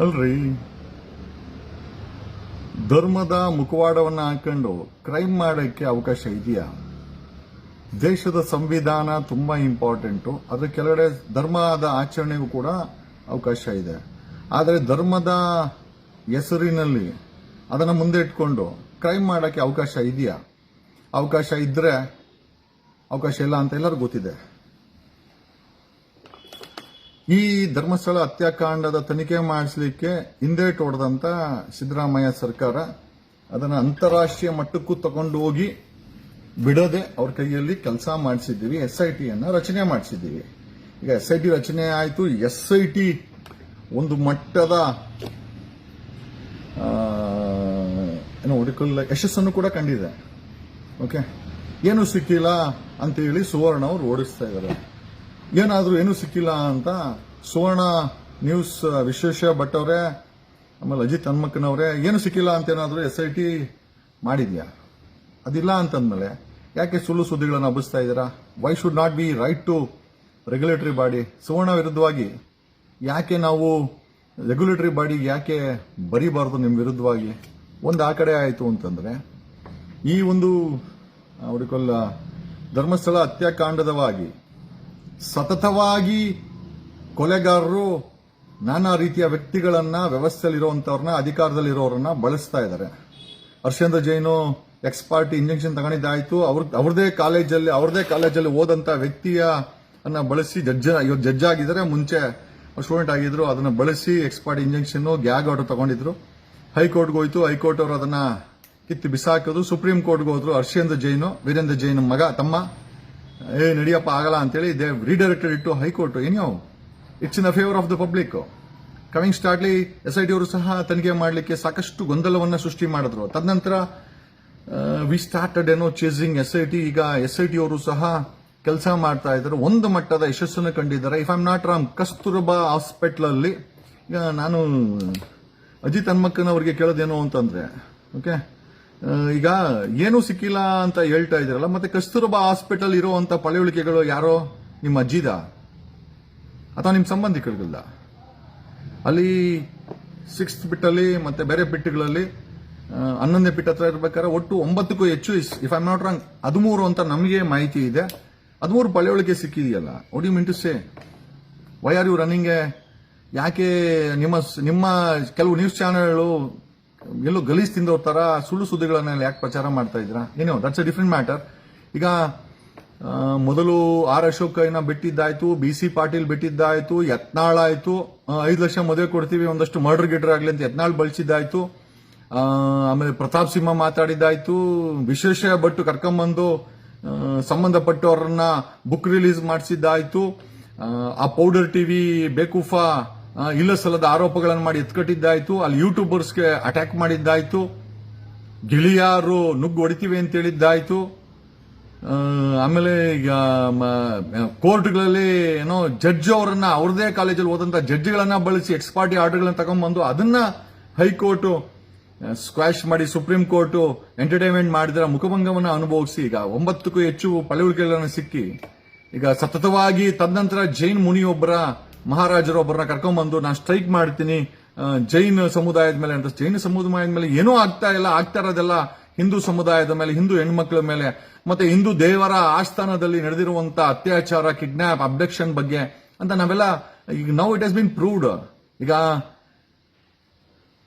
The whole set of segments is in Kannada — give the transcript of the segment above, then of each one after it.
ಅಲ್ರಿ? ಧರ್ಮದ ಮುಖವಾಡವನ್ನ ಹಾಕೊಂಡು ಕ್ರೈಮ್ ಮಾಡಕ್ಕೆ ಅವಕಾಶ ಇದೆಯಾ? ದೇಶದ ಸಂವಿಧಾನ ತುಂಬಾ ಇಂಪಾರ್ಟೆಂಟು ಅದ್ರ ಕೆಳಗಡೆ ಧರ್ಮದ ಆಚರಣೆಗೂ ಕೂಡ ಅವಕಾಶ ಇದೆ. ಆದರೆ ಧರ್ಮದ ಹೆಸರಿನಲ್ಲಿ ಅದನ್ನು ಮುಂದೆ ಇಟ್ಕೊಂಡು ಕ್ರೈಮ್ ಮಾಡಕ್ಕೆ ಅವಕಾಶ ಇದೆಯಾ? ಅವಕಾಶ ಇದ್ರೆ ಅವಕಾಶ ಇಲ್ಲ ಅಂತ ಎಲ್ಲರೂ ಗೊತ್ತಿದೆ. ಈ ಧರ್ಮಸ್ಥಳ ಹತ್ಯಾಕಾಂಡದ ತನಿಖೆ ಮಾಡಿಸಲಿಕ್ಕೆ ಹಿಂದೇಟು ಹೊಡೆದಂತ ಸಿದ್ದರಾಮಯ್ಯ ಸರ್ಕಾರ ಅದನ್ನು ಅಂತಾರಾಷ್ಟ್ರೀಯ ಮಟ್ಟಕ್ಕೂ ತಗೊಂಡು ಹೋಗಿ ಬಿಡದೆ ಅವ್ರ ಕೈಯಲ್ಲಿ ಕೆಲಸ ಮಾಡಿಸಿದ್ದೀವಿ ಎಸ್ ಐ ರಚನೆ ಮಾಡಿಸಿದ್ದೀವಿ. ಈಗ ಎಸ್ ಐ ರಚನೆ ಆಯಿತು ಎಸ್ ಒಂದು ಮಟ್ಟದ ಏನು ಒಡಿಕಲ್ ಯಶಸ್ಸನ್ನು ಕೂಡ ಕಂಡಿದೆ. ಓಕೆ ಏನು ಸಿಕ್ಕಿಲ್ಲ ಅಂತ ಹೇಳಿ ಸುವರ್ಣ ಅವರು ಓಡಿಸ್ತಾ ಇದ್ದಾರೆ. ಏನಾದರೂ ಏನೂ ಸಿಕ್ಕಿಲ್ಲ ಅಂತ ಸುವರ್ಣ ನ್ಯೂಸ್ ವಿಶೇಷ ಭಟ್ ಅವರೇ, ಆಮೇಲೆ ಅಜಿತ್ ಹನ್ಮಕ್ಕನವರೇ ಏನು ಸಿಕ್ಕಿಲ್ಲ ಅಂತ ಏನಾದರೂ ಎಸ್ ಐ ಟಿ ಮಾಡಿದ್ಯಾ? ಅದಿಲ್ಲ ಅಂತಂದಮೇಲೆ ಯಾಕೆ ಸುಳ್ಳು ಸುದ್ದಿಗಳನ್ನು ಹಬ್ಬಿಸ್ತಾ ಇದ್ದೀರಾ? Why should not be right to regulatory body Suvarna ವಿರುದ್ಧವಾಗಿ ಯಾಕೆ ನಾವು ರೆಗ್ಯುಲೇಟರಿ ಬಾಡಿ ಯಾಕೆ ಬರೀಬಾರ್ದು ನಿಮ್ಮ ವಿರುದ್ಧವಾಗಿ? ಒಂದು ಆ ಕಡೆ ಆಯಿತು ಅಂತಂದರೆ, ಈ ಒಂದು ಅವ್ರಿಗೆಲ್ಲ ಧರ್ಮಸ್ಥಳ ಹತ್ಯಾಕಾಂಡದವಾಗಿ ಸತತವಾಗಿ ಕೊಲೆಗಾರರು ನಾನಾ ರೀತಿಯ ವ್ಯಕ್ತಿಗಳನ್ನ ವ್ಯವಸ್ಥೆಯಲ್ಲಿರುವಂಥವ್ರನ್ನ ಅಧಿಕಾರದಲ್ಲಿರೋರನ್ನ ಬಳಸ್ತಾ ಇದ್ದಾರೆ. Harshendra Jain ex parte injunction ತಗೊಂಡಿದ್ದಾಯ್ತು. ಅವ್ರ, ಅವ್ರದೇ ಕಾಲೇಜಲ್ಲಿ ಅವ್ರದೇ ಕಾಲೇಜಲ್ಲಿ ಓದಂತ ವ್ಯಕ್ತಿಯ ಅನ್ನ ಬಳಸಿ ಜಡ್ಜ್ ಇವತ್ತು ಜಡ್ಜ್ ಆಗಿದ್ದಾರೆ. ಮುಂಚೆ ಸ್ಟೂಡೆಂಟ್ ಆಗಿದ್ರು, ಅದನ್ನ ಬಳಸಿ ex parte injunction gag order ತಗೊಂಡಿದ್ರು. ಹೈಕೋರ್ಟ್ಗೆ ಹೋಯ್ತು. ಹೈಕೋರ್ಟ್ ಅವರು ಅದನ್ನ ಕಿತ್ತು ಬಿಸಾಕೋದು. ಸುಪ್ರೀಂ ಕೋರ್ಟ್ಗೆ ಹೋದ್ರು ಹರ್ಷೇಂದ್ರ ಜೈನು, ವೀರೇಂದ್ರ ಜೈನ್ ಮಗ, ತಮ್ಮ. ಏ, ನಡಿಯಪ್ಪ, ಆಗಲ್ಲ ಅಂತೇಳಿ ದೇ ರೀಡೈರೆಕ್ಟೆಡ್ ಇಟ್ಟು ಹೈಕೋರ್ಟ್ ಏನೋ it's in the favour of the public coming straightly S I T ಅವರು ಸಹ ತನಿಖೆ ಮಾಡಲಿಕ್ಕೆ ಸಾಕಷ್ಟು ಗೊಂದಲವನ್ನ ಸೃಷ್ಟಿ ಮಾಡಿದ್ರು. ತದನಂತರ ವಿ ಸ್ಟಾರ್ಟೆಡ್ ಏನೋ ಚೇಸಿಂಗ್ ಎಸ್ ಐ ಟಿ ಈಗ ಎಸ್ ಐ ಟಿ ಅವರು ಸಹ ಕೆಲಸ ಮಾಡ್ತಾ ಇದ್ದಾರೆ ಒಂದು ಮಟ್ಟದ ಯಶಸ್ಸನ್ನು ಕಂಡಿದ್ದಾರೆ. If I'm not wrong Kasturba hospital ಅಲ್ಲಿ, ಈಗ ನಾನು ಅಜಿತ್ ಹನ್ಮಕ್ಕನ್ ಅವರಿಗೆ ಕೇಳೋದೇನು ಅಂತಂದ್ರೆ ಓಕೆ ಈಗ ಏನೂ ಸಿಕ್ಕಿಲ್ಲ ಅಂತ ಹೇಳ್ತಾ ಇದ್ದೀರಲ್ಲ, ಮತ್ತೆ ಕಸ್ತೂರಬಾ ಹಾಸ್ಪಿಟಲ್ ಇರುವಂತ ಪಳೆಯುಳಿಕೆಗಳು ಯಾರೋ? ನಿಮ್ಮ ಅಜ್ಜಿದ? ಅಥವಾ ನಿಮ್ಮ ಸಂಬಂಧಿಕರಿಗಲ್ಲ ಅಲ್ಲಿ ಸಿಕ್ಸ್ತ್ ಬಿಟ್ಟಲ್ಲಿ, ಮತ್ತೆ ಬೇರೆ ಬಿಟ್ಟುಗಳಲ್ಲಿ ಹನ್ನೊಂದನೇ ಬಿಟ್ ಹತ್ರ ಇರ್ಬೇಕಾದ್ರೆ ಒಟ್ಟು ಒಂಬತ್ತಕ್ಕೂ ಹೆಚ್ಚು ಇಫ್ ಐ ನಾಟ್ ರಾಂಗ್ ಹದಿಮೂರು ಅಂತ ನಮಗೆ ಮಾಹಿತಿ ಇದೆ. ಹದಿಮೂರು ಪಳೆಯುಳಿಕೆ ಸಿಕ್ಕಿದೆಯಲ್ಲ ಒಡಿ minute say why are you running ಯಾಕೆ ನಿಮ್ಮ ನಿಮ್ಮ ಕೆಲವು ನ್ಯೂಸ್ ಚಾನೆಲ್ಗಳು ಎಲ್ಲೋ ಗಲೀಜ್ ತಿಂದವ್ರ ಥರ ಸುಳ್ಳು ಸುದ್ದಿಗಳನ್ನ ಯಾಕೆ ಪ್ರಚಾರ ಮಾಡ್ತಾ ಇದ್ರ ಏನೋ ದಟ್ಸ್ ಅ ಡಿಫ್ರೆಂಟ್ ಮ್ಯಾಟರ್ ಈಗ ಮೊದಲು ಆರ್ ಅಶೋಕಯ್ಯನ ಬಿಟ್ಟಿದ್ದಾಯ್ತು ಬಿ ಸಿ ಪಾಟೀಲ್ ಬಿಟ್ಟಿದ್ದಾಯ್ತು ಯತ್ನಾಳ್ ಆಯ್ತು. ಐದು ಲಕ್ಷ ಮದುವೆ ಕೊಡ್ತೀವಿ ಒಂದಷ್ಟು ಮರ್ಡರ್ ಗಿಡರ್ ಆಗಲಿ ಅಂತ ಯತ್ನಾಳ್ ಬಳಸಿದ್ದಾಯ್ತು. ಆಮೇಲೆ ಪ್ರತಾಪ್ ಸಿಂಹ ಮಾತಾಡಿದ್ದಾಯ್ತು. ವಿಶೇಷ ಭಟ್ ಕರ್ಕೊಂಬಂದು ಸಂಬಂಧಪಟ್ಟವರನ್ನ ಬುಕ್ ರಿಲೀಸ್ ಮಾಡಿಸಿದ್ದಾಯ್ತು. ಆ, ಪೌಡರ್ ಟಿವಿ ಬೇಕೂಫಾ ಇಲ್ಲ ಸಲ್ಲದ ಆರೋಪಗಳನ್ನು ಮಾಡಿ ಎತ್ಕಟ್ಟಿದ್ದಾಯ್ತು. ಅಲ್ಲಿ ಯೂಟ್ಯೂಬರ್ಸ್ಗೆ ಅಟ್ಯಾಕ್ ಮಾಡಿದ್ದಾಯ್ತು. ಗಿಳಿಯಾರು ನುಗ್ಗು ಹೊಡಿತೀವಿ ಅಂತ ಹೇಳಿದ್ದಾಯ್ತು. ಆಮೇಲೆ ಈಗ ಕೋರ್ಟ್ಗಳಲ್ಲಿ ಏನೋ ಜಡ್ಜ್ ಅವರನ್ನ ಅವ್ರದೇ ಕಾಲೇಜಲ್ಲಿ ಓದಂತ ಜಡ್ಜ್ಗಳನ್ನ ಬಳಸಿ ಎಕ್ಸ್ಪಾರ್ಟಿ ಆರ್ಡರ್ಗಳನ್ನ ತಗೊಂಡ್ಬಂದು ಅದನ್ನ ಹೈಕೋರ್ಟ್ ಸ್ಕ್ವಾಶ್ ಮಾಡಿ ಸುಪ್ರೀಂ ಕೋರ್ಟ್ ಎಂಟರ್ಟೈನ್ಮೆಂಟ್ ಮಾಡಿದ್ರ ಮುಖಭಂಗವನ್ನು ಅನುಭವಿಸಿ ಈಗ ಒಂಬತ್ತಕ್ಕೂ ಹೆಚ್ಚು ಪಳೆಯುಳಿಕೆಗಳನ್ನು ಸಿಕ್ಕಿ ಈಗ ಸತತವಾಗಿ ತದನಂತರ ಜೈನ್ ಮುನಿಯೊಬ್ಬರ ಮಹಾರಾಜರೊಬ್ಬರನ್ನ ಕರ್ಕೊಂಡ್ಬಂದು ನಾನು ಸ್ಟ್ರೈಕ್ ಮಾಡ್ತೀನಿ. ಜೈನ್ ಸಮುದಾಯದ ಮೇಲೆ ಅಂತ, ಜೈನ ಸಮುದಾಯದ ಮೇಲೆ ಏನೂ ಆಗ್ತಾ ಇಲ್ಲ, ಆಗ್ತಾ ಇರೋದೆಲ್ಲ ಹಿಂದೂ ಸಮುದಾಯದ ಮೇಲೆ, ಹಿಂದೂ ಹೆಣ್ಮಕ್ಳ ಮೇಲೆ. ಮತ್ತೆ ಹಿಂದೂ ದೇವರ ಆಸ್ಥಾನದಲ್ಲಿ ನಡೆದಿರುವಂತಹ ಅತ್ಯಾಚಾರ ಕಿಡ್ನಾಪ್ ಅಬ್ಡಕ್ಷನ್ ಬಗ್ಗೆ ಅಂತ ನಾವೆಲ್ಲ, ಈಗ now it has been proved ಈಗ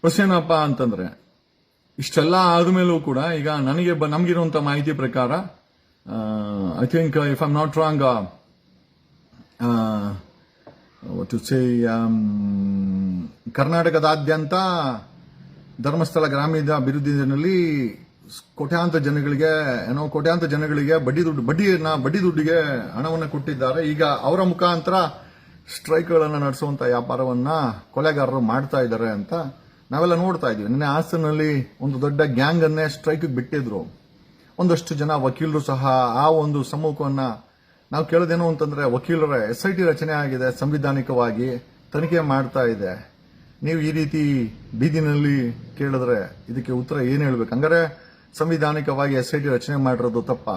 ಪ್ರಶ್ನೆ ಏನಪ್ಪ ಅಂತಂದ್ರೆ, ಇಷ್ಟೆಲ್ಲ ಆದ್ಮೇಲೂ ಕೂಡ ಈಗ ನನಗೆ ನಮಗಿರುವಂತ ಮಾಹಿತಿ ಪ್ರಕಾರ I think if I'm not wrong to say ಕರ್ನಾಟಕದಾದ್ಯಂತ ಧರ್ಮಸ್ಥಳ ಗ್ರಾಮೀಣ ಅಭಿವೃದ್ಧಿನಲ್ಲಿ ಕೋಟ್ಯಾಂತರ ಜನಗಳಿಗೆ, ಏನೋ ಕೋಟ್ಯಾಂತರ ಜನಗಳಿಗೆ ಬಡ್ಡಿ ದುಡ್ಡು, ಬಡ್ಡಿಯನ್ನ, ಬಡ್ಡಿ ದುಡ್ಡಿಗೆ ಹಣವನ್ನು ಕೊಟ್ಟಿದ್ದಾರೆ. ಈಗ ಅವರ ಮುಖಾಂತರ ಸ್ಟ್ರೈಕ್ಗಳನ್ನು ನಡೆಸುವಂತ ವ್ಯಾಪಾರವನ್ನ ಕೊಲೆಗಾರರು ಮಾಡ್ತಾ ಇದ್ದಾರೆ ಅಂತ ನಾವೆಲ್ಲ ನೋಡ್ತಾ ಇದೀವಿ ನಿನ್ನೆ ಹಾಸನಲ್ಲಿ ಒಂದು ದೊಡ್ಡ ಗ್ಯಾಂಗ್ ಅನ್ನೇ ಸ್ಟ್ರೈಕ್ ಬಿಟ್ಟಿದ್ರು. ಒಂದಷ್ಟು ಜನ ವಕೀಲರು ಸಹ ಆ ಒಂದು ಸಮ್ಮುಖವನ್ನ ನಾವು ಕೇಳೋದೇನು ಅಂತಂದ್ರೆ ವಕೀಲರ ಎಸ್ ಐ ಟಿ ರಚನೆ ಆಗಿದೆ, ಸಂವಿಧಾನಿಕವಾಗಿ ತನಿಖೆ ಮಾಡ್ತಾ ಇದೆ. ನೀವು ಈ ರೀತಿ ಬೀದಿನಲ್ಲಿ ಕೇಳಿದ್ರೆ ಇದಕ್ಕೆ ಉತ್ತರ ಏನು ಹೇಳ್ಬೇಕು? ಹಂಗಾರೆ ಸಂವಿಧಾನಿಕವಾಗಿ ಎಸ್ ಐ ಟಿ ರಚನೆ ಮಾಡಿರೋದು ತಪ್ಪ.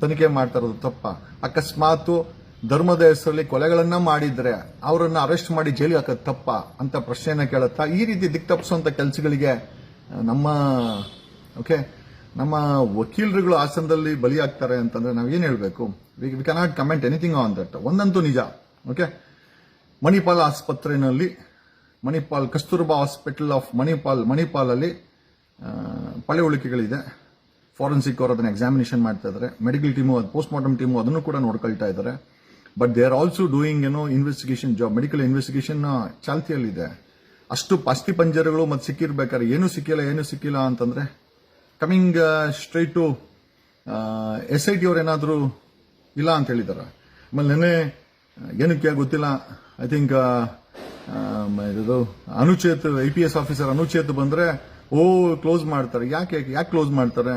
ತನಿಖೆ ಮಾಡ್ತಾ ಇರೋದು ತಪ್ಪ. ಅಕಸ್ಮಾತ್ ಧರ್ಮದ ಹೆಸರಲ್ಲಿ ಕೊಲೆಗಳನ್ನ ಮಾಡಿದ್ರೆ ಅವರನ್ನ ಅರೆಸ್ಟ್ ಮಾಡಿ ಜೈಲಿಗೆ ಹಾಕೋದು ತಪ್ಪ ಅಂತ ಪ್ರಶ್ನೆಯನ್ನ ಕೇಳುತ್ತಾ ಈ ರೀತಿ ದಿಕ್ ತಪ್ಪಿಸುವಂತ ಕೆಲಸಗಳಿಗೆ ನಮ್ಮ ಓಕೆ ನಮ್ಮ ವಕೀಲರುಗಳು ಆಸನದಲ್ಲಿ ಬಲಿಯಾಗ್ತಾರೆ ಅಂತಂದ್ರೆ ನಾವು ಏನ್ ಹೇಳ್ಬೇಕು we cannot comment anything on that ಒಂದಂತೂ ನಿಜ. ಓಕೆ ಮಣಿಪಾಲ್ ಆಸ್ಪತ್ರೆಯಲ್ಲಿ ಮಣಿಪಾಲ್ ಕಸ್ತೂರ್ಬಾ ಹಾಸ್ಪಿಟಲ್ ಆಫ್ ಮಣಿಪಾಲ್ ಮಣಿಪಾಲ್ ಅಲ್ಲಿ ಆ, ಪಳೆ ಉಳಿಕೆಗಳಿದೆ ಫಾರೆನ್ಸಿಕ್ ಅವರು ಅದನ್ನ ಎಕ್ಸಾಮಿನೇಷನ್ ಮಾಡ್ತಾ ಇದ್ದಾರೆ medical team post mortem team ಅದನ್ನು ಕೂಡ ನೋಡ್ಕೊಳ್ತಾ ಇದ್ದಾರೆ but they are also doing ಏನೋ ಇನ್ವೆಸ್ಟಿಗೇಷನ್ ಜಾಬ್ ಮೆಡಿಕಲ್ ಇನ್ವೆಸ್ಟಿಗೇಷನ್ ಚಾಲ್ತಿಯಲ್ಲಿದೆ. ಅಷ್ಟು ಅಸ್ಥಿ ಪಂಜರಗಳು ಮತ್ತೆ ಸಿಕ್ಕಿರ್ಬೇಕಾದ್ರೆ ಏನು ಸಿಕ್ಕಿಲ್ಲ ಏನು ಸಿಕ್ಕಿಲ್ಲ ಅಂತಂದ್ರೆ coming straight to S I T ಅವ್ರು ಏನಾದರೂ ಇಲ್ಲ ಅಂತ ಹೇಳಿದ್ದಾರೆ ಆಮೇಲೆ ನೆನೆ ಏನಕ್ಕೆ ಗೊತ್ತಿಲ್ಲ. ಐ ಥಿಂಕ್ ಇದು Anucheth I P S officer Anucheth ಬಂದ್ರೆ, ಓ ಕ್ಲೋಸ್ ಮಾಡ್ತಾರೆ. ಯಾಕೆ ಯಾಕೆ ಕ್ಲೋಸ್ ಮಾಡ್ತಾರೆ?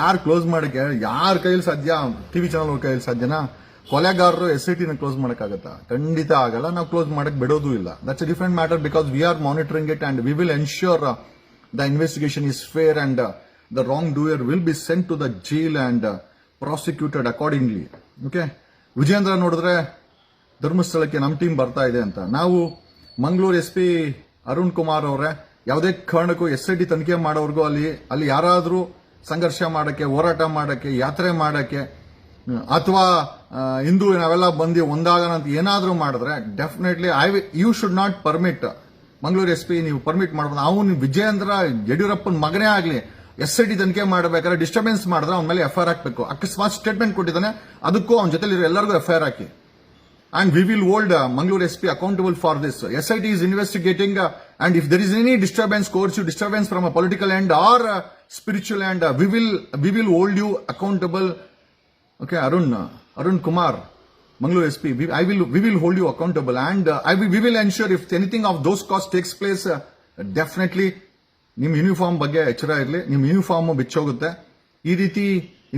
ಯಾರು ಕ್ಲೋಸ್ ಮಾಡೋಕ್ಕೆ, ಯಾರ ಕೈಯಲ್ಲಿ ಸಾಧ್ಯ? ಟಿವಿ ಚಾನಲ್ ಕೈಯಲ್ಲಿ ಸಾಧ್ಯನಾ? ಕೊಲೆಗಾರರು ಎಸ್ ಐ ಟಿನ ಕ್ಲೋಸ್ ಮಾಡಕ್ಕಾಗತ್ತಾ? ಖಂಡಿತ ಆಗಲ್ಲ. ನಾವು ಕ್ಲೋಸ್ ಮಾಡಕ್ ಬಿಡೋದು ಇಲ್ಲ. That's a different matter because we are monitoring it and we will ensure the investigation is fair and the wrongdoer will be sent to the jail and prosecuted accordingly okay Vijendra ನೋಡಿದ್ರೆ ಧರ್ಮಸ್ಥಳಕ್ಕೆ ನಮ್ಮ ಟೀಮ್ ಬರ್ತಾ ಇದೆ ಅಂತ. ನಾವು ಮಂಗಳೂರು ಎಸ್ ಪಿ ಅರುಣ್ ಕುಮಾರ್ ಅವರೇ, ಯಾವುದೇ ಕಾರಣಕ್ಕೂ ಎಸ್ ಐ ಟಿ ತನಿಖೆ ಮಾಡೋರ್ಗೂ ಅಲ್ಲಿ ಅಲ್ಲಿ ಯಾರಾದರೂ ಸಂಘರ್ಷ ಮಾಡೋಕ್ಕೆ, ಹೋರಾಟ ಮಾಡೋಕ್ಕೆ, ಯಾತ್ರೆ ಮಾಡೋಕ್ಕೆ, ಅಥವಾ ಇಂದು ನಾವೆಲ್ಲ ಬಂದು ಒಂದಾಗೋಣ ಅಂತ ಏನಾದರೂ ಮಾಡಿದ್ರೆ definitely I you should not permit Mangaluru S P ನೀವು ಪರ್ಮಿಟ್ ಮಾಡ್ಬೋದು. ಅವನು ವಿಜಯೇಂದ್ರ ಯಡಿಯೂರಪ್ಪನ ಮಗನೇ ಆಗಲಿ. ಎಸ್ ಐ ಟಿ ತನಿಖೆ ಮಾಡಬೇಕಾದ್ರೆ ಡಿಸ್ಟರ್ಬೆನ್ಸ್ ಮಾಡಿದ್ರೆ ಅವನ ಮೇಲೆ ಎಫ್ ಐ ಆರ್ ಹಾಕಬೇಕು ಅಕಸ್ಮಾತ್ ಸ್ಟೇಟ್ಮೆಂಟ್ ಕೊಟ್ಟಿದ್ದಾನೆ ಅದಕ್ಕೂ ಅವನ ಜೊತೆಲಿ ಎಲ್ಲರಿಗೂ ಎಫ್ ಹಾಕಿ we will hold uh, Mangalore SP accountable for this. SIT is investigating, uh, and if there is any disturbance, coercive disturbance from a political end or uh, spiritual end, uh, we will we will hold you accountable. Okay, Arun, uh, Arun Kumar, Mangalore SP, we, I will we will hold you accountable, and uh, I will, we will ensure if anything of those costs takes place, uh, definitely ನಿಮ್ ಯೂನಿಫಾರ್ಮ್ ಬಗ್ಗೆ ಎಚ್ಚರ ಇರಲಿ, ನಿಮ್ಮ ಯೂನಿಫಾರ್ಮ್ ಬಿಚ್ಚೋಗುತ್ತೆ. ಈ ರೀತಿ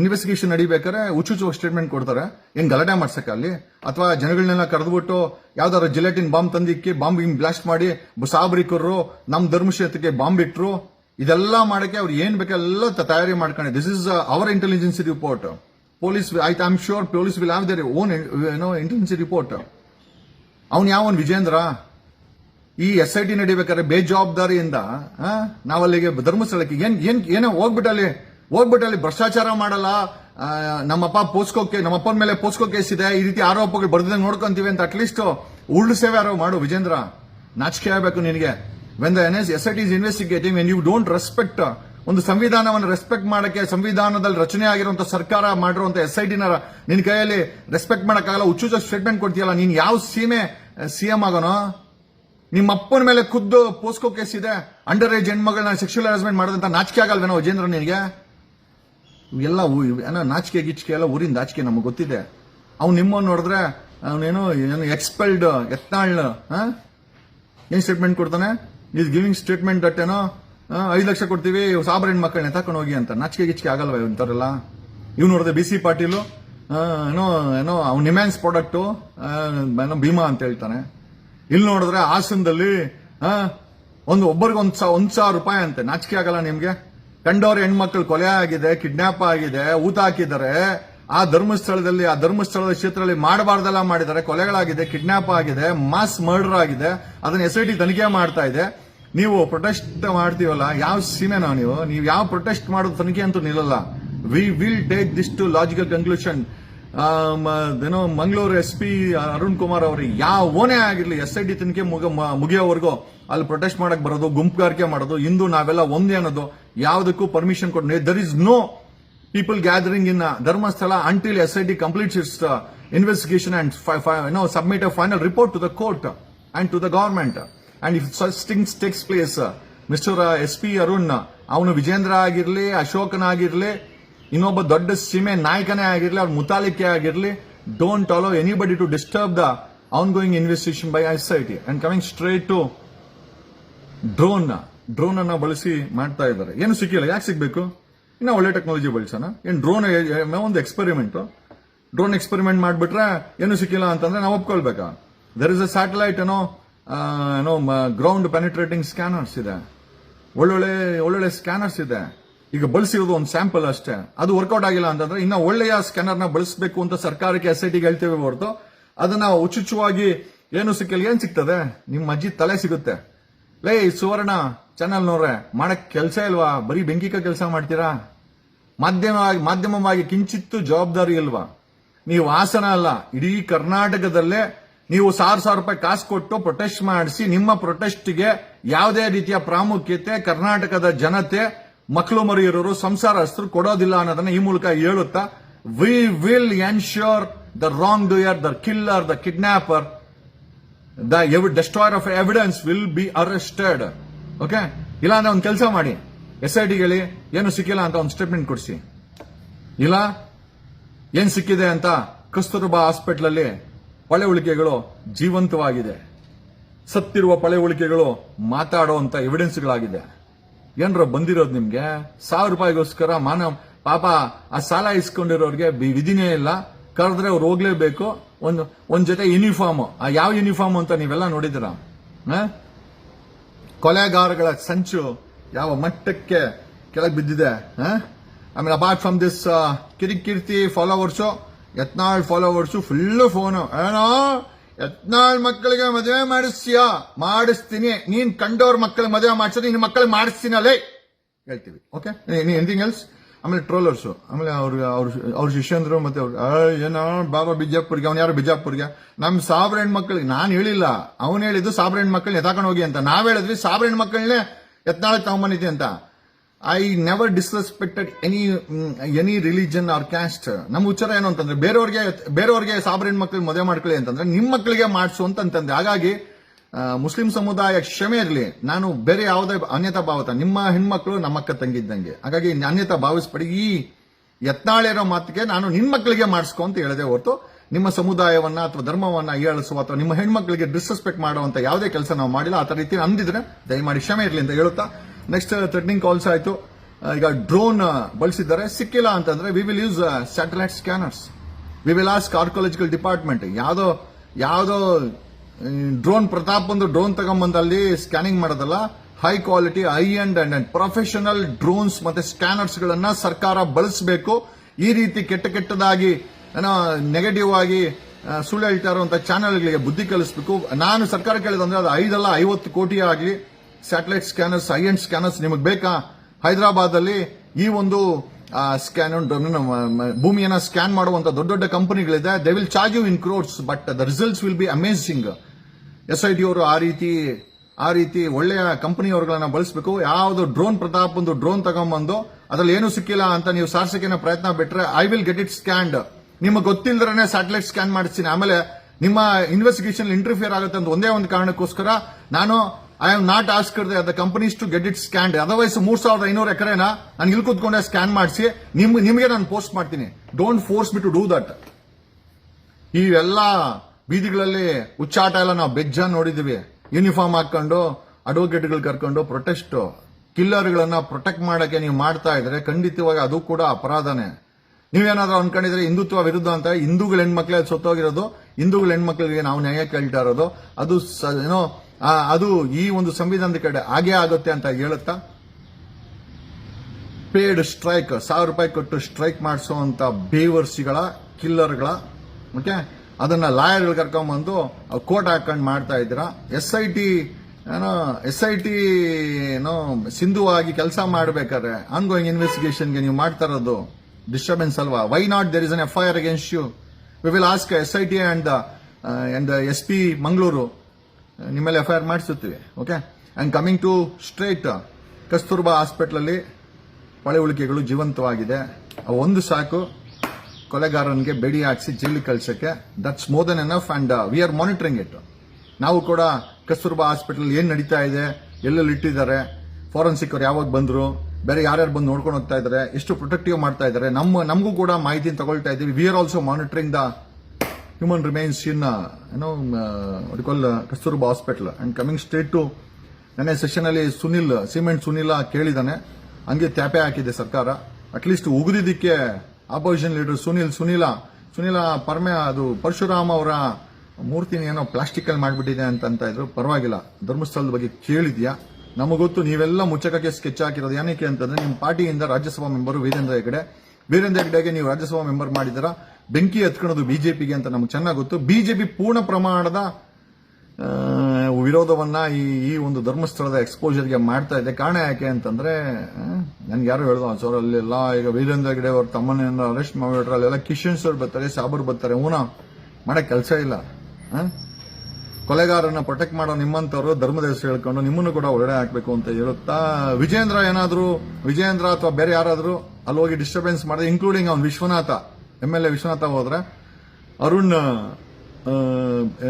ಇನ್ವೆಸ್ಟಿಗೇಷನ್ ನಡಿಬೇಕಾದ್ರೆ ಹುಚ್ಚುಚ್ಚು ಸ್ಟೇಟ್ಮೆಂಟ್ ಕೊಡ್ತಾರೆ. ಏನು ಗಲಾಟೆ ಮಾಡ್ಸಕ್ಕೆ ಅಲ್ಲಿ? ಅಥವಾ ಜನಗಳನ್ನೆಲ್ಲ ಕರೆದ್ಬಿಟ್ಟು ಯಾವ್ದಾದ್ರು ಜಿಲೆಟಿನ್ ಬಾಂಬ್ ತಂದಿಕ್ಕಿ ಬಾಂಬ್ ಹಿಂಗ್ ಬ್ಲಾಸ್ಟ್ ಮಾಡಿ ಸಾಬರಿಕರು ನಮ್ಮ ಧರ್ಮಕ್ಷೇತ್ರಕ್ಕೆ ಬಾಂಬ್ ಇಟ್ರು. ಇದೆಲ್ಲ ಮಾಡಕ್ಕೆ ಅವ್ರು ಏನ್ ಬೇಕೆಲ್ಲ ತಯಾರಿ ಮಾಡ್ಕೊಂಡು this is our intelligence report police I am sure police will have their own ಏನೋ ಇಂಟೆಲಿಜೆನ್ಸ್ ರಿಪೋರ್ಟ್ ಅವನ್ ಯಾವನ್ ವಿಜೇಂದ್ರ? ಈ ಎಸ್ ಐ ಟಿ ನಡಿಬೇಕಾದ್ರೆ ಬೇಜವಾಬ್ದಾರಿಯಿಂದ ನಾವಲ್ಲಿಗೆ ಧರ್ಮಸ್ಥಳಕ್ಕೆ ಏನ್ ಏನ್, ಏನೋ ಹೋಗ್ಬಿಟ್ಟಲ್ಲಿ ಹೋಗ್ಬಿಟ್ಟಲ್ಲಿ ಭ್ರಷ್ಟಾಚಾರ ಮಾಡಲ್ಲ ನಮ್ಮಪ್ಪ ಪೋಸ್ಕೋಕೆ ನಮ್ಮಪ್ಪನ ಮೇಲೆ ಪೋಸ್ಕೋ ಕೇಸ್ ಇದೆ, ಈ ರೀತಿ ಆರೋಪಗಳು ಬರ್ದಂಗೆ ನೋಡ್ಕೊಂತೀವಿ ಅಂತ ಅಟ್ಲೀಸ್ಟ್ ಉಳ್ಳು ಸೇವೆ ಯಾರೋ ಮಾಡು ವಿಜೇಂದ್ರ. ನಾಚಿಕೆ ಆಗಬೇಕು ನಿನಗೆ. When the N S S I T is investigating when you don't respect ಒಂದು ಸಂವಿಧಾನವನ್ನು ರೆಸ್ಪೆಕ್ಟ್ ಮಾಡಕ್ಕೆ, ಸಂವಿಧಾನದಲ್ಲಿ ರಚನೆ ಆಗಿರುವಂತ ಸರ್ಕಾರ ಮಾಡಿರುವಂತ ಎಸ್ ಐ ಟಿನ ನಿನ್ನ ಕೈಯಲ್ಲಿ ರೆಸ್ಪೆಕ್ಟ್ ಮಾಡಕ್ಕಾಗಲ್ಲ ಹುಚ್ಚುಚ್ಚ ಸ್ಟೇಟ್ಮೆಂಟ್ ಕೊಡ್ತೀಯಲ್ಲ, ನೀನ್ ಯಾವ ಸೀಮೆ ಸಿಎಂ ಆಗೋನೋ? ನಿಮ್ಮ ಅಪ್ಪನ ಮೇಲೆ ಖುದ್ದು ಪೋಸ್ಕೋ ಕೇಸ್ ಇದೆ. ಅಂಡರ್ ಏಜ್ ಹೆಣ್ಮಗಳನ್ನ ಸೆಕ್ಷುವಲ್ ಹರಾಸ್ಮೆಂಟ್ ಮಾಡೋದಂತ ನಾಚಿಕೆ ಆಗಲ್ವೇನೋ ವಿಜೇಂದ್ರ ನಿನಗೆ? ಎಲ್ಲ ನಾಚಿಕೆ ಗಿಚಿಕೆ ಎಲ್ಲ ಊರಿಂದ ಆಚಿಕೆ ನಮಗೆ ಗೊತ್ತಿದೆ. ಅವ್ನು ನಿಮ್ಮನ್ನು ನೋಡಿದ್ರೆ ಅವನೇನು ಏನು ಎಕ್ಸ್ಪೆಲ್ಡ್ ಎತ್ನಾಳ್ ಏನ್ ಸ್ಟೇಟ್ಮೆಂಟ್ ಕೊಡ್ತಾನೆ? ಈಸ್ ಗಿವಿಂಗ್ ಸ್ಟೇಟ್ಮೆಂಟ್ ದಟ್ ಏನೋ ಐದು ಲಕ್ಷ ಕೊಡ್ತೀವಿ ಸಾಬ್ರ ಹೆಣ್ಮಕ್ಳನ್ನ ಎತ್ತಾಕೊಂಡು ಹೋಗಿ ಅಂತ. ನಾಚಿಕೆ ಗಿಚಿಕೆ ಆಗಲ್ವ ಇಂಥವ್ರೆಲ್ಲ? ಇವ್ ನೋಡಿದೆ ಬಿ ಸಿ ಪಾಟೀಲು ಏನೋ ಏನೋ, ಅವ್ನು ನಿಮ್ಯಾನ್ಸ್ ಪ್ರಾಡಕ್ಟು ಏನೋ ಭೀಮಾ ಅಂತ ಹೇಳ್ತಾನೆ. ಇಲ್ಲಿ ನೋಡಿದ್ರೆ ಹಾಸನದಲ್ಲಿ ಒಂದು ಒಬ್ಬರಿಗೆ ಒಂದ್ ಸಾ- ಒಂದ್ ಸಾವಿರ ರೂಪಾಯಿ ಅಂತೆ. ನಾಚಿಕೆ ಆಗಲ್ಲ ನಿಮ್ಗೆ? ಕಂಡವ್ರ ಹೆಣ್ಮಕ್ಳು ಕೊಲೆ ಆಗಿದೆ, ಕಿಡ್ನಾಪ್ ಆಗಿದೆ, ಊತ ಹಾಕಿದ್ದಾರೆ. ಆ ಧರ್ಮಸ್ಥಳದಲ್ಲಿ, ಆ ಧರ್ಮಸ್ಥಳದ ಕ್ಷೇತ್ರದಲ್ಲಿ ಮಾಡಬಾರ್ದೆಲ್ಲ ಮಾಡಿದ್ದಾರೆ. ಕೊಲೆಗಳಾಗಿದೆ, ಕಿಡ್ನಾಪ್ ಆಗಿದೆ, ಮಾಸ್ ಮರ್ಡರ್ ಆಗಿದೆ. ಅದನ್ನ ಎಸ್ ಐ ಟಿ ತನಿಖೆ ಮಾಡ್ತಾ ಇದೆ. ನೀವು ಪ್ರೊಟೆಸ್ಟ್ ಮಾಡ್ತೀವಲ್ಲ, ಯಾವ ಸೀಮೆನೋ ನೀವು ನೀವು? ಯಾವ ಪ್ರೊಟೆಸ್ಟ್ ಮಾಡೋದು ತನಿಖೆ ಅಂತೂ ನಿಲ್ಲಲ್ಲ. We will take this to logical conclusion ಏನೋ ಮಂಗಳೂರು ಎಸ್ ಪಿ ಅರುಣ್ ಕುಮಾರ್ ಅವ್ರಿಗೆ ಯಾವ ಓನೇ ಆಗಿರ್ಲಿ ಎಸ್ ಐ ಡಿ ತನಿಖೆ ಮುಗ ಮುಗಿಯೋವರೆಗೂ ಅಲ್ಲಿ ಪ್ರೊಟೆಸ್ಟ್ ಮಾಡಕ್ ಬರೋದು, ಗುಂಪುಗಾರಿಕೆ ಮಾಡೋದು, ಇಂದು ನಾವೆಲ್ಲ ಒಂದೇ ಅನ್ನೋದು, ಯಾವುದಕ್ಕೂ ಪರ್ಮಿಷನ್ ಕೊಟ್ಟು there is no people gathering in Dharmasthala until S I D completes its investigation and no submit a final report to the court and to the government and if such things takes place mister S P Arun ಅವನು ವಿಜೇಂದ್ರ ಆಗಿರ್ಲಿ ಅಶೋಕನ ಆಗಿರ್ಲಿ ಇನ್ನೊಬ್ಬ ದೊಡ್ಡ ಸೀಮೆ ನಾಯಕನೇ ಆಗಿರಲಿ, ಅವ್ರ ಮುತಾಲಿಕೆ ಆಗಿರಲಿ don't allow anybody to disturb the ongoing investigation by I T and coming straight to drone drone ಅನ್ನ ಬಳಸಿ ಮಾಡ್ತಾ ಇದ್ದಾರೆ. ಏನು ಸಿಕ್ಕಿಲ್ಲ? ಯಾಕೆ ಸಿಗ್ಬೇಕು? ಇನ್ನ ಒಳ್ಳೆ ಟೆಕ್ನಾಲಜಿ ಬಳಸೋಣ. ಏನು ಡ್ರೋನ್ ಒಂದು ಎಕ್ಸ್ಪೆರಿಮೆಂಟ್ ಡ್ರೋನ್ ಎಕ್ಸ್ಪೆರಿಮೆಂಟ್ ಮಾಡ್ಬಿಟ್ರೆ ಏನು ಸಿಕ್ಕಿಲ್ಲ ಅಂತಂದ್ರೆ ನಾವು ಒಪ್ಕೊಳ್ಬೇಕಾ? ದರ್ ಇಸ್ ಅ ಸ್ಯಾಟಲೈಟ್ ಏನೋ ಏನೋ ಗ್ರೌಂಡ್ ಪೆನಿಟ್ರೇಟಿಂಗ್ ಸ್ಕ್ಯಾನರ್ಸ್ ಇದೆ. ಒಳ್ಳೊಳ್ಳೆ ಒಳ್ಳೊಳ್ಳೆ ಸ್ಕ್ಯಾನರ್ಸ್ ಇದೆ. ಈಗ ಬಳಸಿರೋದು ಒಂದು ಸ್ಯಾಂಪಲ್ ಅಷ್ಟೇ. ಅದು ವರ್ಕೌಟ್ ಆಗಿಲ್ಲ ಅಂತಂದ್ರೆ ಇನ್ನ ಒಳ್ಳೆಯ ಸ್ಕ್ಯಾನರ್ನ ಬಳಸಬೇಕು ಅಂತ ಸರ್ಕಾರಕ್ಕೆ ಎಸ್ ಐ ಟಿಗೆ ಹೇಳ್ತೇವೆ ಹೊರತು. ಅದನ್ನ ಉಚುಚುವಾಗಿ ಏನು ಸಿಕ್ಕಲ್ಲಿ ಏನ್ ಸಿಗ್ತದೆ? ನಿಮ್ಮ ಅಜ್ಜಿ ತಲೆ ಸಿಗುತ್ತೆ. ಲೇ ಸುವರ್ಣ ಚಾನಲ್ ನೋಡ್ರೆ ಮಾಡಕ್ ಕೆಲಸ ಇಲ್ವಾ? ಬರೀ ಬೆಂಕಿಕ ಕೆಲಸ ಮಾಡ್ತೀರಾ? ಮಾಧ್ಯಮವಾಗಿ ಮಾಧ್ಯಮವಾಗಿ ಕಿಂಚಿತ್ತು ಜವಾಬ್ದಾರಿ ಇಲ್ವಾ? ನೀವು ಹಾಸನ ಅಲ್ಲ, ಇಡೀ ಕರ್ನಾಟಕದಲ್ಲೇ ನೀವು ಸಾವಿರ ಸಾವಿರ ರೂಪಾಯಿ ಕಾಸು ಕೊಟ್ಟು ಪ್ರೊಟೆಸ್ಟ್ ಮಾಡಿಸಿ ನಿಮ್ಮ ಪ್ರೊಟೆಸ್ಟ್ಗೆ ಯಾವುದೇ ರೀತಿಯ ಪ್ರಾಮುಖ್ಯತೆ ಕರ್ನಾಟಕದ ಜನತೆ ಮಕ್ಕಳು ಮರಿಯರೋರು ಸಂಸಾರಸ್ಥರು ಕೊಡೋದಿಲ್ಲ ಅನ್ನೋದನ್ನ ಈ ಮೂಲಕ ಹೇಳುತ್ತಾ we will ensure the wrongdoer the killer the kidnapper the destroyer of evidence will be arrested okay ಇಲ್ಲ ಅಂದ್ರೆ ಒಂದು ಕೆಲಸ ಮಾಡಿ. ಎಸ್ ಐ ಟಿಗೆ ಏನು ಸಿಕ್ಕಿಲ್ಲ ಅಂತ ಒಂದು ಸ್ಟೇಟ್ಮೆಂಟ್ ಕೊಡಿಸಿ. ಇಲ್ಲ, ಏನ್ ಸಿಕ್ಕಿದೆ ಅಂತ ಕಸ್ತೂರ್ಬಾ ಹಾಸ್ಪಿಟಲ್ ಅಲ್ಲಿ ಪಳೆ ಉಳಿಕೆಗಳು ಜೀವಂತವಾಗಿದೆ. ಸತ್ತಿರುವ ಪಳೆ ಉಳಿಕೆಗಳು ಮಾತಾಡುವಂತ ಎವಿಡೆನ್ಸ್ಗಳಾಗಿದೆ ಏನ್ರ ಬಂದಿರೋದು ನಿಮ್ಗೆ? ಸಾವಿರ ರೂಪಾಯಿಗೋಸ್ಕರ ಮಾನವ ಪಾಪ ಆ ಸಾಲ ಇಸ್ಕೊಂಡಿರೋರಿಗೆ ವಿಧಿನೇ ಇಲ್ಲ. ಕರೆದ್ರೆ ಅವ್ರು ಹೋಗ್ಲೇಬೇಕು. ಒಂದು ಒಂದ್ ಜೊತೆ ಯೂನಿಫಾರ್ಮ್ ಆ ಯಾವ ಯೂನಿಫಾರ್ಮ್ ಅಂತ ನೀವೆಲ್ಲ ನೋಡಿದಿರ ಕೊಲೆಗಾರಗಳ ಸಂಚು ಯಾವ ಮಟ್ಟಕ್ಕೆ ಕೆಳಗೆ ಬಿದ್ದಿದೆ? ಆಮೇಲೆ apart from this ಕಿರಿಕಿರ್ತಿ followers Yatnal followers full phone ಏನೋ ಯತ್ನಾಳ್ ಮಕ್ಕಳಿಗೆ ಮದುವೆ ಮಾಡಿಸ್ತೀಯಾ? ಮಾಡಿಸ್ತೀನಿ. ನೀನ್ ಕಂಡವ್ರ ಮಕ್ಕಳಿಗೆ ಮದುವೆ ಮಾಡಿಸಿದ್ರೆ ನಿನ್ನ ಮಕ್ಕಳಿಗೆ ಮಾಡಿಸ್ತೀನಿ ಅಲ್ಲೇ ಹೇಳ್ತೀವಿ ಓಕೆ ಎನಿಥಿಂಗ್ ಎಲ್ಸ್ ಆಮೇಲೆ ಟ್ರೋಲರ್ಸು ಆಮೇಲೆ ಅವ್ರ ಅವ್ರ ಅವ್ರ ಶಿಷ್ಯಂದ್ರು ಮತ್ತೆ ಅವ್ರು ಬಾಬಾ ಬಿಜಾಪುರ್ಗೆ, ಅವ್ನು ಯಾರು ಬಿಜಾಪುರ್ಗೆ? ನಮ್ ಸಾವಿರ ಹೆಣ್ಮಕ್ಳಿಗೆ ನಾನು ಹೇಳಿಲ್ಲ. ಅವನು ಹೇಳಿದ್ದು ಸಾವಿರ ಹೆಣ್ಮಕ್ಳನ್ನ ಎತ್ತಾಕೊಂಡು ಹೋಗಿ ಅಂತ. ನಾವ್ ಹೇಳಿದ್ವಿ ಸಾವಿರ ಹೆಣ್ಮಕ್ಳನ್ನೇ ಎತ್ನಾಳಕ್ಕೆ ತಗೊಂಬಂದಿದ್ದೆ ಅಂತ. I never disrespected any any religion or caste ನಮ್ಮ ಉಚ್ಚಾರ ಏನು ಅಂತಂದ್ರೆ, ಬೇರೆಯವ್ರಿಗೆ ಬೇರೆಯವ್ರಿಗೆ ಸಾಬರಿನ ಮಕ್ಕಳಿಗೆ ಮದುವೆ ಮಾಡ್ಕೊಳ್ಳಿ ಅಂತಂದ್ರೆ, ನಿಮ್ಮ ಮಕ್ಕಳಿಗೆ ಮಾಡಿಸು ಅಂತಂತಂದೆ. ಹಾಗಾಗಿ ಮುಸ್ಲಿಂ ಸಮುದಾಯ ಕ್ಷಮೆ ಇರಲಿ. ನಾನು ಬೇರೆ ಯಾವುದೇ ಅನ್ಯತಾ ಭಾವತ, ನಿಮ್ಮ ಹೆಣ್ಮಕ್ಳು ನಮ್ಮಕ್ಕ ತಂಗಿದ್ದಂಗೆ. ಹಾಗಾಗಿ, ಅನ್ಯತಾ ಭಾವಿಸ್ಬೇಡಿ. ಈ ಯತ್ನಾಳಿರೋ ಮಾತಿಗೆ ನಾನು ನಿಮ್ಮ ಮಕ್ಕಳಿಗೆ ಮಾಡಿಸ್ಕೊ ಅಂತ ಹೇಳದೆ ಹೊರತು, ನಿಮ್ಮ ಸಮುದಾಯವನ್ನ ಅಥವಾ ಧರ್ಮವನ್ನ ಹೇಳಿಸುವ ಅಥವಾ ನಿಮ್ಮ ಹೆಣ್ಮಕ್ಳಿಗೆ ಡಿಸ್ರೆಸ್ಪೆಕ್ಟ್ ಮಾಡುವಂತ ಯಾವುದೇ ಕೆಲಸ ನಾವು ಮಾಡಿಲ್ಲ. ಆ ರೀತಿ ಅಂದಿದ್ರೆ ದಯಮಾಡಿ ಕ್ಷಮೆ ಇರಲಿ ಅಂತ ಹೇಳುತ್ತಾ. ನೆಕ್ಸ್ಟ್ ಥ್ರೆಟ್ನಿಂಗ್ ಕಾಲ್ಸ್ ಆಯಿತು. ಈಗ ಡ್ರೋನ್ ಬಳಸಿದ್ದಾರೆ. ಸಿಕ್ಕಿಲ್ಲ ಅಂತಂದ್ರೆ we will use satellite scanners we will ask archaeological department ಯಾವುದೋ ಯಾವುದೋ ಡ್ರೋನ್ ಪ್ರತಾಪ್ ಒಂದು ಡ್ರೋನ್ ತಗೊಂಬಂದು ಅಲ್ಲಿ ಸ್ಕ್ಯಾನಿಂಗ್ ಮಾಡೋದಲ್ಲ high quality high and and professional drones ಮತ್ತೆ ಸ್ಕ್ಯಾನರ್ಸ್ ಗಳನ್ನ ಸರ್ಕಾರ ಬಳಸಬೇಕು. ಈ ರೀತಿ ಕೆಟ್ಟ ಕೆಟ್ಟದಾಗಿ, ಏನೋ ನೆಗೆಟಿವ್ ಆಗಿ ಸುಳ್ಳು ಹೇಳ್ತಾ ಇರುವಂತ ಚಾನೆಲ್ಗಳಿಗೆ ಬುದ್ಧಿ ಕಲಿಸಬೇಕು. ನಾನು ಸರ್ಕಾರ ಕೇಳಿದಂದ್ರೆ ಅದು ಐದಲ್ಲ ಐವತ್ತು ಕೋಟಿ ಆಗಲಿ. Satellite scanners high end scanners ನಿಮಗೆ ಬೇಕಾ? ಹೈದರಾಬಾದ್ ಅಲ್ಲಿ ಈ ಒಂದು ಸ್ಕ್ಯಾನ್ ಭೂಮಿಯನ್ನ ಸ್ಕ್ಯಾನ್ ಮಾಡುವಂತ ದೊಡ್ಡ ದೊಡ್ಡ ಕಂಪನಿಗಳಿದೆ. They will charge you in crores but the results will be amazing S I T ಅವರು ಆ ರೀತಿ ಆ ರೀತಿ ಒಳ್ಳೆಯ ಕಂಪನಿಯವರುಗಳನ್ನ ಬಳಸಬೇಕು. ಯಾವುದು ಡ್ರೋನ್ ಪ್ರತಾಪ್ ಒಂದು ಡ್ರೋನ್ ತಗೊಂಬಂದು, ಅದ್ರಲ್ಲಿ ಏನು ಸಿಕ್ಕಿಲ್ಲ ಅಂತ ನೀವು ಸಾರ್ಸಕ್ಕೆ ಪ್ರಯತ್ನ ಬಿಟ್ರೆ I will get it scanned ನಿಮಗೆ ಗೊತ್ತಿಲ್ಲದ್ರೆ ಸ್ಯಾಟಲೈಟ್ ಸ್ಕ್ಯಾನ್ ಮಾಡಿಸ್ತೀನಿ. ಆಮೇಲೆ ನಿಮ್ಮ ಇನ್ವೆಸ್ಟಿಗೇಷನ್ ಇಂಟರ್ಫಿಯರ್ ಆಗುತ್ತೆ ಅಂತ ಒಂದೇ ಒಂದು ಕಾರಣಕ್ಕೋಸ್ಕರ ನಾನು I am not asking the companies to get it scan otherwise ಮೂರ್ ಸಾವಿರದ ಐನೂರು ಎಕರೆನ ನಾನು ಇಲ್ಲಿ ಕೂತ್ಕೊಂಡೆ ಸ್ಕ್ಯಾನ್ ಮಾಡಿಸಿ, ನಿಮ್, ನಿಮಗೆ ನಾನು ಪೋಸ್ಟ್ ಮಾಡ್ತೀನಿ. Don't force me to do that ಇವೆಲ್ಲ ಬೀದಿಗಳಲ್ಲಿ ಉಚ್ಚಾಟ ಎಲ್ಲ ನಾವು ಬೆಜ್ಜ ನೋಡಿದ್ವಿ. ಯೂನಿಫಾರ್ಮ್ ಹಾಕೊಂಡು ಅಡ್ವೊಕೇಟ್ಗಳು ಕರ್ಕೊಂಡು ಪ್ರೊಟೆಸ್ಟ್ ಕಿಲ್ಲರ್ಗಳನ್ನ ಪ್ರೊಟೆಕ್ಟ್ ಮಾಡಕ್ಕೆ ನೀವು ಮಾಡ್ತಾ ಇದ್ರೆ ಖಂಡಿತವಾಗಿ ಅದು ಕೂಡ ಅಪರಾಧನೇ. ನೀವೇನಾದ್ರೂ ಅನ್ಕೊಂಡಿದ್ರೆ ಹಿಂದುತ್ವ ವಿರುದ್ಧ ಅಂತ ಹಿಂದೂಗಳ ಹೆಣ್ಮಕ್ಳೆ ಸೊತ್ತೋಗಿರೋದು, ಹಿಂದೂಗಳ ಹೆಣ್ಮಕ್ಳಿಗೆ ನಾವು ನ್ಯಾಯ ಕೇಳ್ತಾ ಇರೋದು, ಅದು ಏನೋ ಅದು ಈ ಒಂದು ಸಂವಿಧಾನದ ಕಡೆ ಹಾಗೆ ಆಗುತ್ತೆ ಅಂತ ಹೇಳುತ್ತಾ? ಪೇಡ್ ಸ್ಟ್ರೈಕ್, ಸಾವಿರ ರೂಪಾಯಿ ಕೊಟ್ಟು ಸ್ಟ್ರೈಕ್ ಮಾಡಿಸುವಂತ ಬೇವರ್ಸಿಗಳ, ಕಿಲ್ಲರ್ಗಳ, ಓಕೆ? ಅದನ್ನ ಲಾಯರ್ಗಳು ಕರ್ಕೊಂಡ್ಬಂದು ಕೋಟ್ ಹಾಕೊಂಡು ಮಾಡ್ತಾ ಇದ್ದೀರಾ? ಎಸ್ ಐ ಟಿ ಏನೋ ಎಸ್ ಐ ಟಿ ಏನೋ, ಸಿಂಧುವಾಗಿ ಕೆಲಸ ಮಾಡಬೇಕಾದ್ರೆ ಆನ್ ಗೋಯಿಂಗ್ ಇನ್ವೆಸ್ಟಿಗೇಷನ್ಗೆ ನೀವು ಮಾಡ್ತಾ ಇರೋದು ಡಿಸ್ಟರ್ಬೆನ್ಸ್ ಅಲ್ವಾ? Why not there is an F I R against you we will ask S I T and the S P Mangaluru ನಿಮ್ಮಲ್ಲಿ F I R ಮಾಡಿಸುತ್ತೀವಿ okay and coming to straight Kasturba ಹಾಸ್ಪಿಟ್ಲಲ್ಲಿ ಪಳೆ ಉಳಿಕೆಗಳು ಜೀವಂತವಾಗಿದೆ. ಒಂದು ಸಾಕು ಕೊಲೆಗಾರನಿಗೆ ಬೆಡಿ ಹಾಕಿಸಿ ಜೈಲಿಗೆ ಕಳ್ಸೋಕ್ಕೆ. That's more than enough and we are monitoring it ನಾವು ಕೂಡ ಕಸ್ತೂರ್ಬಾ ಹಾಸ್ಪಿಟಲ್ ಏನು ನಡೀತಾ ಇದೆ, ಎಲ್ಲೆಲ್ಲಿ ಇಟ್ಟಿದ್ದಾರೆ ಫಾರೆನ್ಸಿಕ್ ಅವ್ರು ಯಾವಾಗ ಬಂದರು, ಬೇರೆ ಯಾರ್ಯಾರು ಬಂದು ನೋಡ್ಕೊಂಡು ಹೋಗ್ತಾ ಇದ್ದಾರೆ, ಎಷ್ಟು ಪ್ರೊಟೆಕ್ಟಿವ್ ಮಾಡ್ತಾ ಇದ್ದಾರೆ, ನಮ್ಮ, ನಮಗೂ ಕೂಡ ಮಾಹಿತಿ ತಗೊಳ್ತಾ ಇದ್ದೀವಿ we are also monitoring the human remains in ಏನೋ call Kasturba hospital and coming coming to to session ಅಲ್ಲಿ ಸುನಿಲ್ ಸಿಮೆಂಟ್ ಸುನಿಲ ಕೇಳಿದಾನೆ. ಹಂಗೆ ತ್ಯಾಪೆ ಹಾಕಿದೆ ಸರ್ಕಾರ. ಅಟ್ಲೀಸ್ಟ್ ಉಗಿದಿದ್ದಕ್ಕೆ ಆಪೋಸಿಷನ್ ಲೀಡರ್ ಸುನಿಲ್ ಸುನಿಲ ಸುನಿಲ ಪರಮೆ, ಅದು ಪರಶುರಾಮ್ ಅವರ ಮೂರ್ತಿನ ಏನೋ ಪ್ಲಾಸ್ಟಿಕ್ ಅಲ್ಲಿ ಮಾಡ್ಬಿಟ್ಟಿದೆ ಅಂತ ಇದ್ರು. ಪರವಾಗಿಲ್ಲ. ಧರ್ಮಸ್ಥಳದ ಬಗ್ಗೆ ಕೇಳಿದ್ಯಾ? ನಮಗೊತ್ತು ನೀವೆಲ್ಲ ಮುಚ್ಚಕಕ್ಕೆ ಸ್ಕೆಚ್ ಹಾಕಿರೋದು ಏನಕ್ಕೆ ಅಂತಂದ್ರೆ, ನಿಮ್ಮ ಪಾರ್ಟಿಯಿಂದ ರಾಜ್ಯಸಭಾ ಮೆಂಬರ್ ವೀರೇಂದ್ರ ಹೆಗಡೆ ವೀರೇಂದ್ರ ಹೆಗಡೆಗೆ ನೀವು ರಾಜ್ಯಸಭಾ ಮೆಂಬರ್ ಮಾಡಿದ್ದೀರಾ? ಬೆಂಕಿ ಹತ್ಕೊಳ್ಳೋದು ಬಿಜೆಪಿಗೆ ಅಂತ ನಮ್ಗೆ ಚೆನ್ನಾಗಿ ಗೊತ್ತು. ಬಿಜೆಪಿ ಪೂರ್ಣ ಪ್ರಮಾಣದ ವಿರೋಧವನ್ನ ಈ ಈ ಒಂದು ಧರ್ಮಸ್ಥಳದ ಎಕ್ಸ್ಪೋಜರ್ಗೆ ಮಾಡ್ತಾ ಇದೆ. ಕಾರಣ ಯಾಕೆ ಅಂತಂದ್ರೆ ನನ್ಗೆ ಯಾರು ಹೇಳ್ದು ಸರ್ ಅಲ್ಲೆಲ್ಲ, ಈಗ ವೀರೇಂದ್ರ ಹೆಗಡೆ ಅವ್ರ ತಮ್ಮನ ಅರೆಸ್ಟ್ ಮಾಡಿಬಿಟ್ರೆ ಅಲ್ಲೆಲ್ಲ ಕಿಶನ್ ಸರ್ ಬರ್ತಾರೆ, ಸಾಬರ್ ಬರ್ತಾರೆ, ಊನ, ಮಾಡಕ್ ಕೆಲಸ ಇಲ್ಲ. ಕೊಲೆಗಾರನ್ನ ಕೊಲೆಗಾರನ ಪ್ರೊಟೆಕ್ಟ್ ಮಾಡೋ ನಿಮ್ಮಂತವ್ರು ಧರ್ಮದ ಹೆಸರು ಹೇಳ್ಕೊಂಡು ನಿಮ್ಮನ್ನು ಕೂಡ ಒಳಗಡೆ ಹಾಕ್ಬೇಕು ಅಂತ ಹೇಳುತ್ತಾ ವಿಜೇಂದ್ರ ಏನಾದ್ರು ವಿಜೇಂದ್ರ ಅಥವಾ ಬೇರೆ ಯಾರಾದ್ರೂ ಅಲ್ಲಿ ಹೋಗಿ ಡಿಸ್ಟರ್ಬೆನ್ಸ್ ಮಾಡಿದ್ರೆ ಇನ್ಕ್ಲೂಡಿಂಗ್ ಅವ್ನು Vishwanath M L A Vishwanath ಹೋದ್ರೆ ಅರುಣ್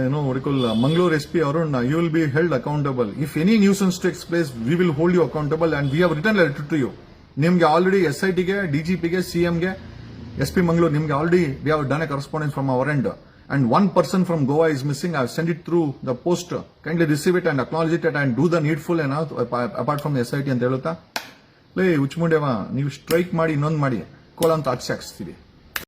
ಏನು ಹೊಡಿಕೊಲ್ Mangaluru S P Arun you will be held accountable if any nuisance takes place we will hold you accountable and we have return letter to you ನಿಮ್ಗೆ ಆಲ್ರೆಡಿ ಎಸ್ ಐ ಟಿಗೆ ಡಿಜಿಪಿಗೆ ಸಿಎಂಗೆ ಎಸ್ ಪಿ ಮಂಗಳೂರು ನಿಮ್ಗೆ already we have done a correspondence from our end and one person from Goa is missing I send it through the post kindly receive it and acknowledge it and do the needful ಏನೋ apart from S I T ಅಂತ ಹೇಳುತ್ತಾ? ಲೇ ಉಚ್ಮುಂಡೆವ ನೀವು ಸ್ಟ್ರೈಕ್ ಮಾಡಿ ಇನ್ನೊಂದು ಮಾಡಿ. ಕೋಲ ಅಂತ ಆಚೆ ಹಾಕ್ಸ್ತೀವಿ